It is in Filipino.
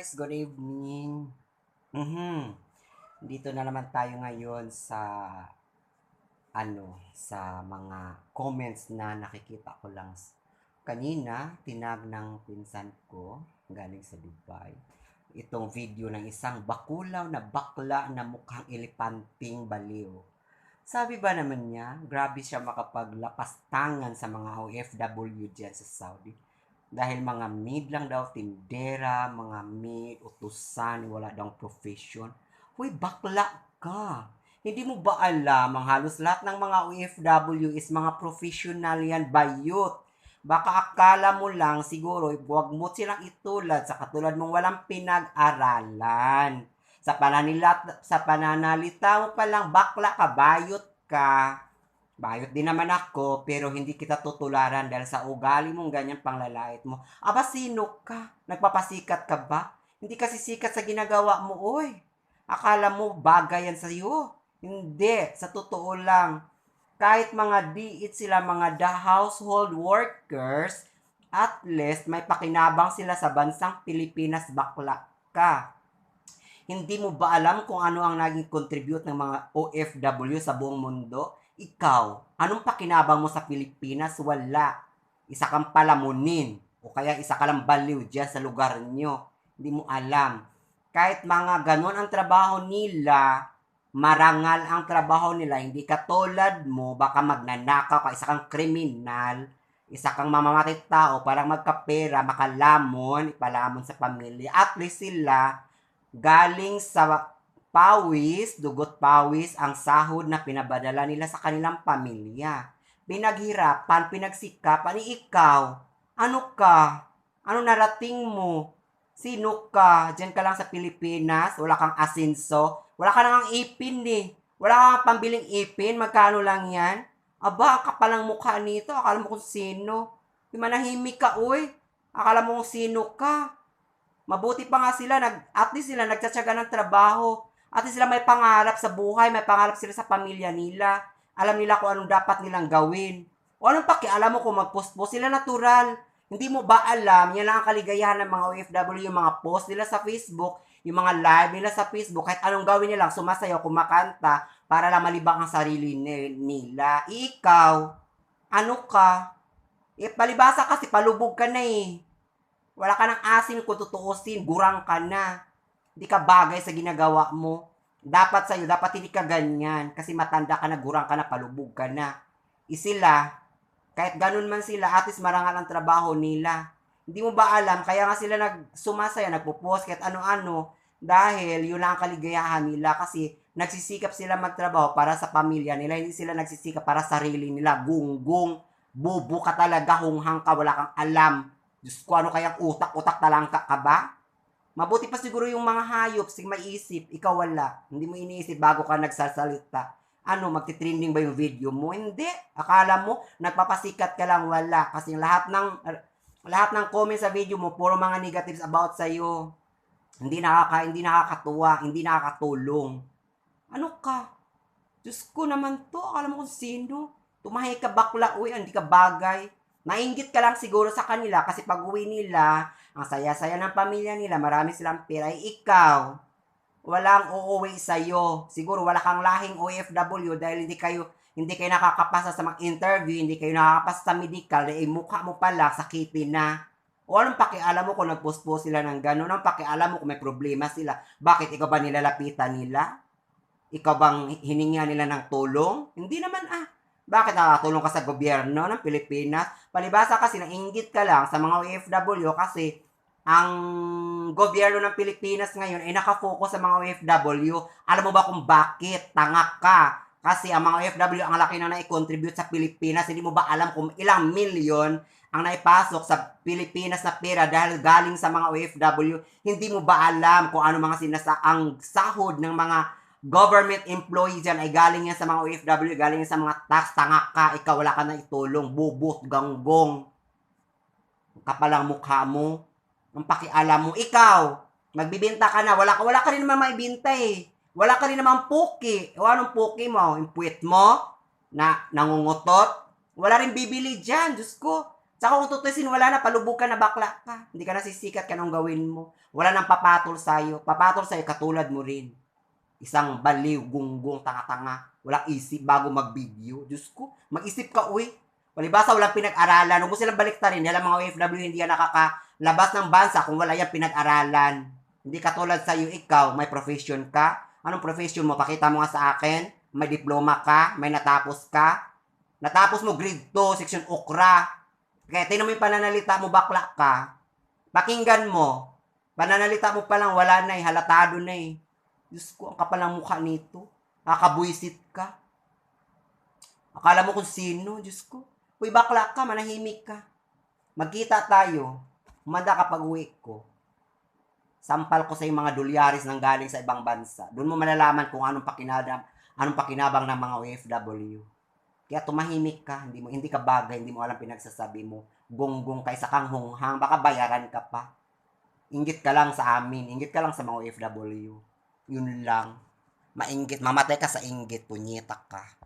guys, good evening. Mhm. Dito na naman tayo ngayon sa ano, sa mga comments na nakikita ko lang kanina, tinag ng pinsan ko galing sa Dubai. Itong video ng isang bakulaw na bakla na mukhang elepanting baliw. Sabi ba naman niya, grabe siya makapaglapas tangan sa mga OFW dyan sa Saudi. Dahil mga maid lang daw, tindera, mga maid, utusan, wala daw profession. Uy, bakla ka. Hindi mo ba alam, ang halos lahat ng mga OFW is mga professional yan, bayot. Baka akala mo lang, siguro, huwag mo silang itulad sa katulad mong walang pinag-aralan. Sa pananila, sa pananalita mo pa lang, bakla ka, bayot ka. Bayot din naman ako, pero hindi kita tutularan dahil sa ugali mong ganyan panglalait mo. Aba, sino ka? Nagpapasikat ka ba? Hindi kasi sikat sa ginagawa mo, oy. Akala mo bagay yan sa'yo. Hindi, sa totoo lang. Kahit mga diit sila, mga the household workers, at least may pakinabang sila sa bansang Pilipinas, bakla ka. Hindi mo ba alam kung ano ang naging contribute ng mga OFW sa buong mundo? Ikaw, anong pakinabang mo sa Pilipinas? Wala. Isa kang palamunin. O kaya isa ka lang baliw dyan sa lugar nyo. Hindi mo alam. Kahit mga ganon ang trabaho nila, marangal ang trabaho nila, hindi katulad mo, baka magnanakaw ka, isa kang kriminal, isa kang mamamatay tao, parang magkapera, makalamon, ipalamon sa pamilya. At least sila, galing sa pawis, dugot pawis, ang sahod na pinabadala nila sa kanilang pamilya. Pinaghirapan, pinagsikapan, ni ikaw, ano ka? Ano narating mo? Sino ka? Diyan ka lang sa Pilipinas, wala kang asinso, wala ka nang ipin eh. Wala kang pambiling ipin, magkano lang yan? Aba, ang kapal ng mukha nito, akala mo kung sino. Manahimik ka, uy. Akala mo kung sino ka. Mabuti pa nga sila, nag, at least sila nagtsatsaga ng trabaho. At sila may pangarap sa buhay, may pangarap sila sa pamilya nila. Alam nila kung anong dapat nilang gawin. O anong pakialam mo kung mag-post-post sila natural. Hindi mo ba alam, yan lang ang kaligayahan ng mga OFW, yung mga post nila sa Facebook, yung mga live nila sa Facebook, kahit anong gawin nila, sumasayaw, kumakanta, para lang malibang ang sarili ni- nila. Ikaw, ano ka? Eh, palibasa kasi, palubog ka na eh. Wala ka ng asin kung tutuusin, gurang ka na. Hindi ka bagay sa ginagawa mo. Dapat sa'yo, dapat hindi ka ganyan. Kasi matanda ka na, gurang ka na, palubog ka na. Isila, kahit ganun man sila, at least marangal ang trabaho nila. Hindi mo ba alam, kaya nga sila nagsumasaya, nagpo-post, kahit ano-ano, dahil yun lang ang kaligayahan nila kasi nagsisikap sila magtrabaho para sa pamilya nila, hindi sila nagsisikap para sa sarili nila. Gunggong, bubo ka talaga, hunghang ka, wala kang alam. Diyos ko, ano kayang utak-utak talangka ka ba? Mabuti pa siguro yung mga hayop, sig maisip, ikaw wala. Hindi mo iniisip bago ka nagsasalita. Ano, magti-trending ba yung video mo? Hindi. Akala mo, nagpapasikat ka lang, wala. Kasi lahat ng, lahat ng comments sa video mo, puro mga negatives about sa'yo. Hindi nakaka, hindi nakakatuwa, hindi nakakatulong. Ano ka? Diyos ko naman to, akala mo kung sino. Tumahay ka bakla, uy, hindi ka bagay. Nainggit ka lang siguro sa kanila kasi pag uwi nila, ang saya-saya ng pamilya nila, marami silang pera, ay ikaw, walang uuwi sa'yo. Siguro wala kang lahing OFW dahil hindi kayo hindi kayo nakakapasa sa mga interview, hindi kayo nakakapasa sa medical, eh mukha mo pala, sakitin na. O anong pakialam mo kung nag-post-post sila ng gano'n? Anong pakialam mo kung may problema sila? Bakit ikaw ba nilalapitan nila? Ikaw bang hiningihan nila ng tulong? Hindi naman ah. Bakit nakakatulong ka sa gobyerno ng Pilipinas? Palibasa kasi nainggit ka lang sa mga OFW kasi ang gobyerno ng Pilipinas ngayon ay nakafocus sa mga OFW. Alam mo ba kung bakit? Tanga ka. Kasi ang mga OFW ang laki na na-contribute sa Pilipinas. Hindi mo ba alam kung ilang milyon ang naipasok sa Pilipinas na pera dahil galing sa mga OFW? Hindi mo ba alam kung ano mga sinasa ang sahod ng mga government employee dyan ay galing yan sa mga OFW, galing yan sa mga tax, tanga ka, ikaw wala ka na itulong, bubot, ganggong. Kapalang mukha mo, ang pakialam mo, ikaw, magbibenta ka na, wala ka, wala ka rin naman maibinta eh. Wala ka rin naman puki. O anong puki mo? Puwit mo? Na nangungutot? Wala rin bibili dyan, Diyos ko. Tsaka kung tutusin, wala na, palubog ka na bakla ka. Hindi ka na sisikat ka nung gawin mo. Wala nang papatol sa'yo. Papatol sa'yo, katulad mo rin. Isang baliw, gunggong, tanga-tanga. Walang isip bago mag-video. Diyos ko, mag-isip ka, uy. Palibasa, walang pinag-aralan. Huwag mo silang baliktarin. Alam mga OFW, hindi yan nakakalabas ng bansa kung wala yan pinag-aralan. Hindi katulad sa'yo, ikaw, may profession ka. Anong profession mo? Pakita mo nga sa akin. May diploma ka, may natapos ka. Natapos mo grade 2, section okra. Kaya tinan mo yung pananalita mo, bakla ka. Pakinggan mo. Pananalita mo pa lang, wala na eh, halatado na eh. Diyos ko, ang kapal ng mukha nito. Nakakabuisit ka. Akala mo kung sino, Diyos ko. Uy, bakla ka, manahimik ka. Magkita tayo. Umanda ka pag uwi ko. Sampal ko sa yung mga dolyaris nang galing sa ibang bansa. Doon mo malalaman kung anong pakinabang, anong pakinabang ng mga OFW. Kaya tumahimik ka, hindi mo hindi ka bagay, hindi mo alam pinagsasabi mo. Gonggong kaysa kang hunghang, baka bayaran ka pa. Ingit ka lang sa amin, ingit ka lang sa mga OFW. Yun lang. Mainggit, mamatay ka sa inggit, punyeta ka.